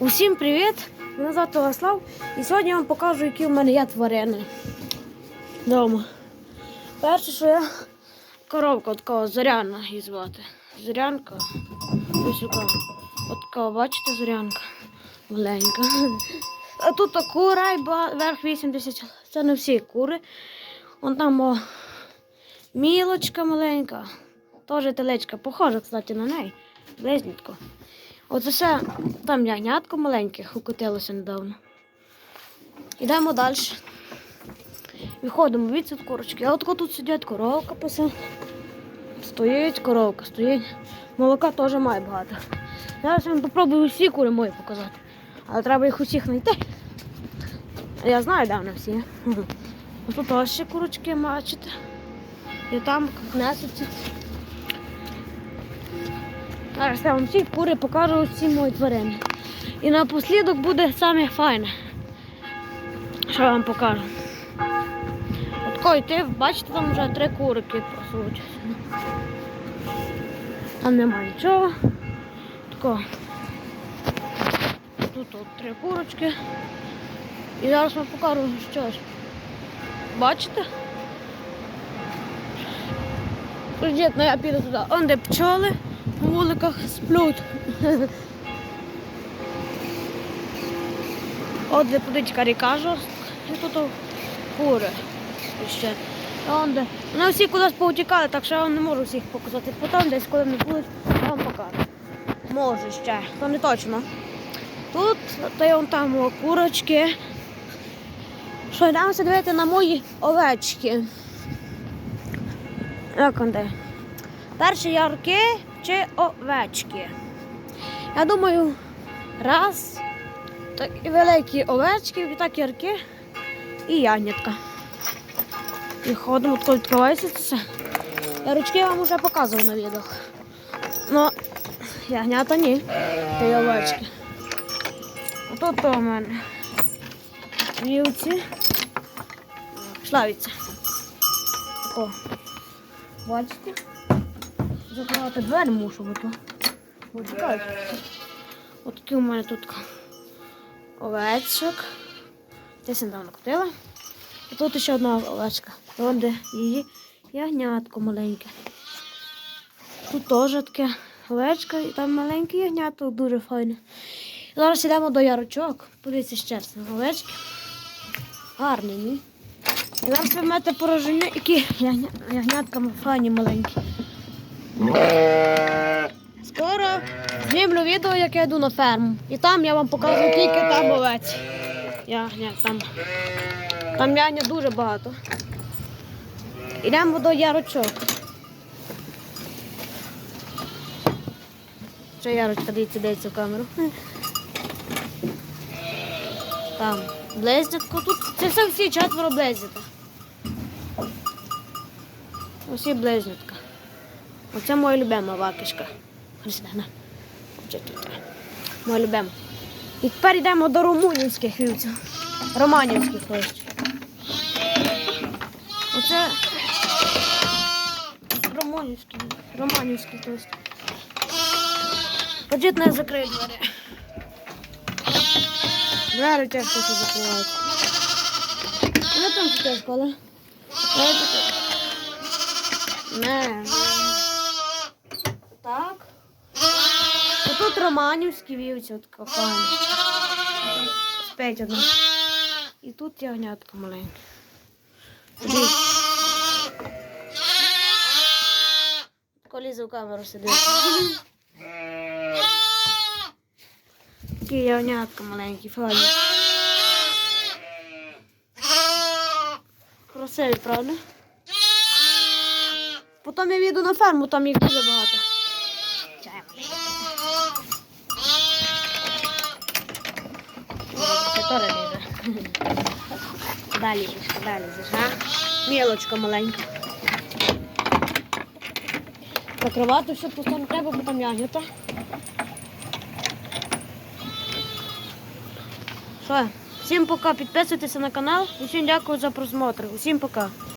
Усім привіт! Мене звати Васлав і сьогодні я вам покажу, які в мене є тварини вдома. Перше, що я коровка такого зоряна її звати. Зорянка. Ось така. От така, бачите, зорянка. Маленька. А тут кура і верх 80. Це не всі кури. Вон там о, мілочка маленька. Теж телечка. Похожа, кстати, на неї. Близнітко. Оце там ягнятко маленьких укотилося недавно. Йдемо далі. Виходимо від від курочки. А от тут сидять коровка пасе. Стоїть коровка, стоїть. Молока теж має багато. Зараз я вам попробую усі кури мої показати. Але треба їх усіх знайти. Я знаю, де вони всі. Тут ще курочки бачите. І там несуться. Зараз я вам всі кури покажу всі мої тварини. І напослідок буде саме файне. Що я вам покажу. Отко йти, бачите, там вже три курики пасуть. Там немає нічого. Тако. Тут от три курочки. І зараз вам покажу щось. Бачите? Придіть, ну я піду туди. Он де пчоли в вуликах сплють. От де подичка ріка. І тут кури. Ще. Де. Вони всі кудись повтікали, так що я вам не можу всіх показати. Потім десь, коли вони будуть, я вам покажу. Може ще, то не точно. Тут, та й вон там курочки. Що йдемося дивити на мої овечки. Як он де? Перші ярки чи овечки? Я думаю, раз, так і великі овечки, і так ярки і ягнятка. І ходимо, тут відкривається це все. Ярочки я вам вже показував на відео. Ну, ягнята ні. Та й овечки. Отут у мене вівці. Шлавіться. О. Бачите? Закривати двері мушу, бо то. От такі у мене тут овечок. Десь недавно купила. І тут ще одна овечка. Вон де її ягнятко маленьке. Тут теж таке овечка і там маленьке ягнятко дуже файне. Зараз йдемо до ярочок. Подивіться ще раз на овечки. Гарні, ні? І зараз маєте пороження, які ягня, ягнятка файні маленькі. Скоро знімлю відео, як я йду на ферму. І там я вам покажу, скільки там овець. Ягня, там. Там ягня дуже багато. Йдемо до ярочок. Що ярочка, дивіться, дивіться в камеру. Там близнятко тут. Це все всі четверо близнята. Усі близнятка. Оце моя любима вакишка. Христина. Тут. Моя любима. І тепер йдемо до румунівських вівців. Романівських ось. Оце Романівські. Романівські ось. Подіть не закрию двері. Двері тяжко що закривають. Ну там що школа. Не. Так. Тут романівські вівці, от кафані. Спять одна. І тут ягнятка маленька. Коліза в камеру сидить. Такі ягнятка маленькі, файні. Красиві, правда? Потім я їду на ферму, там їх дуже багато. Теж лізе. Далі ліжка, далі лізеш, а? Мілочка маленька. Закривати все просто не треба, бо там ягнята. Що? Всім пока, підписуйтесь на канал. Усім дякую за просмотр. Усім пока.